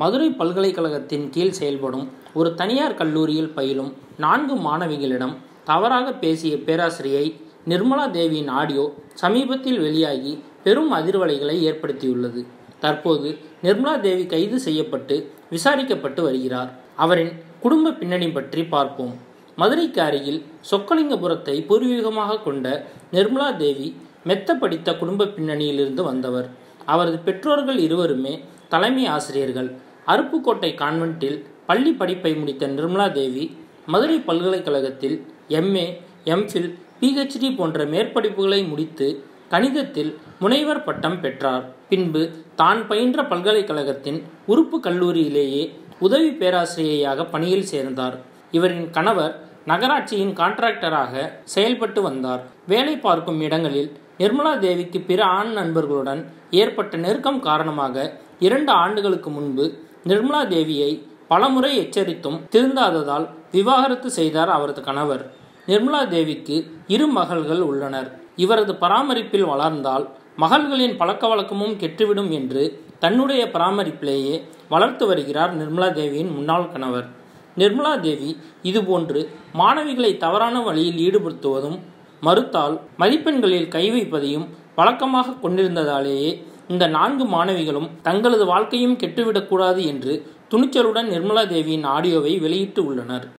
மதுரை பல்கலைக்கழகத்தின் கீழ் செயல்படும் ஒரு தனியார் கல்லூரியில் பயிலும் நான்கு மாணவிகளிடம் தவறாக பேசிய பேராசிரியை நிர்மலா தேவியின் ஆடியோ சமீபத்தில் வெளியாகி பெரும் அதிர்வலைகளை ஏற்படுத்தியுள்ளது. தற்போது நிர்மலா தேவி கைது செய்யப்பட்டு விசாரிக்கப்பட்டு வருகிறார். அவரின் குடும்ப பின்னணி பற்றி பார்ப்போம். மதுரைக்கு அருகில் சொக்கலிங்கபுரத்தை பூர்வீகமாக கொண்ட நிர்மலா தேவி மெத்த படித்த குடும்ப பின்னணியிலிருந்து வந்தவர். அவரது பெற்றோர்கள் இருவருமே தலைமை ஆசிரியர்கள். அருப்புக்கோட்டை கான்வென்ட்டில் பள்ளி படிப்பை முடித்த நிர்மலா தேவி மதுரை பல்கலைக்கழகத்தில் எம்ஏ எம்ஃபில் பிஹெச்டி போன்ற மேற்படிப்புகளை முடித்து கணிதத்தில் முனைவர் பட்டம் பெற்றார். பின்பு தான் பயின்ற பல்கலைக்கழகத்தின் உறுப்பு கல்லூரியிலேயே உதவி பேராசிரியையாக பணியில் சேர்ந்தார். இவரின் கணவர் நகராட்சியின் கான்ட்ராக்டராக செயல்பட்டு வந்தார். வேலை பார்க்கும் இடங்களில் நிர்மலா தேவிக்கு பிற ஆண் நண்பர்களுடன் ஏற்பட்ட நெருக்கம் காரணமாக இரண்டு ஆண்டுகளுக்கு முன்பு நிர்மலா தேவியை பலமுறை எச்சரித்தும் திருந்தாததால் விவாகரத்து செய்தார் அவரது கணவர். நிர்மலா தேவிக்கு இரு மகள்கள் உள்ளனர். இவரது பராமரிப்பில் வளர்ந்தால் மகள்களின் பழக்க வழக்கமும் கெட்டுவிடும் என்று தன்னுடைய பராமரிப்பிலேயே வளர்த்து வருகிறார் நிர்மலா தேவியின் முன்னாள் கணவர். நிர்மலா தேவி இதுபோன்று மாணவிகளை தவறான வழியில் ஈடுபடுத்துவதும் மறுத்தால் மதிப்பெண்களில் கை வைப்பதையும் வழக்கமாக கொண்டிருந்ததாலேயே இந்த நான்கு மாணவிகளும் தங்களது வாழ்க்கையும் கெட்டுவிடக்கூடாது என்று துணிச்சலுடன் நிர்மலா தேவியின் ஆடியோவை வெளியிட்டு உள்ளனர்.